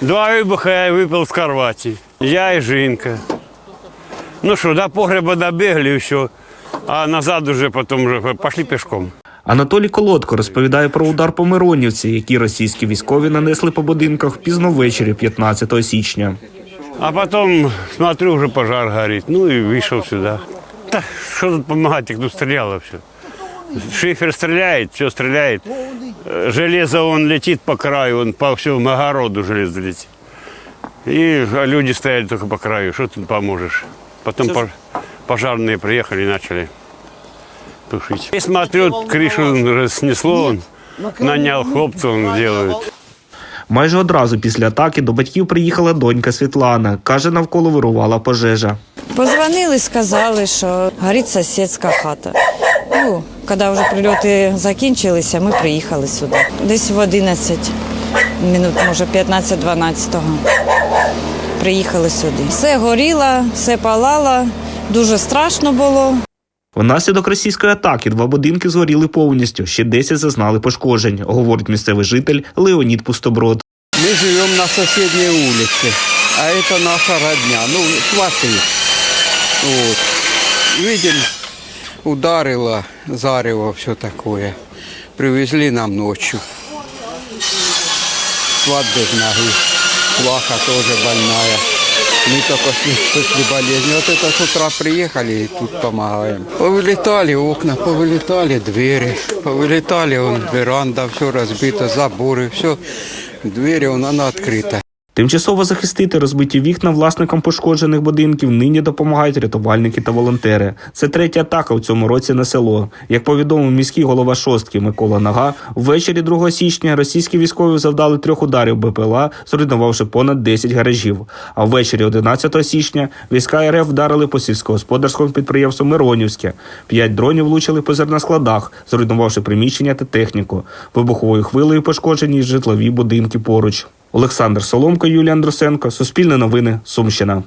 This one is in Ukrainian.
Два вибуха я випив з кроваті. Я і жінка. Ну що, до погреба добігли все, а назад уже потім вже пішли пішком. Анатолій Колодко розповідає про удар по Миронівці, який російські військові нанесли по будинках пізно ввечері 15 січня. А потом, смотрю, уже пожар горит. Ну и вышел сюда. Да, что тут помогать, их тут стреляло все. Шифер стреляет, все стреляет. Э, Железо он летит по краю, он по всему огороду железо летит. И а люди стояли только по краю, что тут поможешь. Потом пож- пожарные приехали и начали тушить. И смотрю, крышу снесло, он нанял хлопцев, он делает. Майже одразу після атаки до батьків приїхала донька Світлана. Каже, навколо вирувала пожежа. Позвонили, сказали, що горить сусідська хата. Ну, коли вже прильоти закінчилися, ми приїхали сюди. Десь в 11 минут, може 15-12 приїхали сюди. Все горіло, все палало, дуже страшно було. Внаслідок російської атаки два будинки згоріли повністю, ще 10 зазнали пошкоджень, говорить місцевий житель Леонід Пустоброд. Мы живем на соседней улице, а это наша родня, ну, сваты. Вот. Видели, ударило, зарево, все такое. Привезли нам ночью. Сват без ноги, плаха тоже больная. Мы только с- после болезни. Вот это с утра приехали и тут помогаем. Повылетали окна, повылетали двери, повылетали он веранда, все разбито, заборы, все. Двери, он, она открыта. Тимчасово захистити розбиті вікна власникам пошкоджених будинків нині допомагають рятувальники та волонтери. Це третя атака у цьому році на село. Як повідомив міський голова шостки Микола Нага, ввечері 2 січня російські військові завдали трьох ударів БПЛА, зруйнувавши понад 10 гаражів. А ввечері 11 січня війська РФ вдарили по сільськогосподарському підприємству Миронівське. П'ять дронів влучили по зерноскладах, зруйнувавши приміщення та техніку. Вибуховою хвилею пошкоджені житлові будинки поруч. Олександр Соломко, Юлія Андрусенко, Суспільне новини, Сумщина.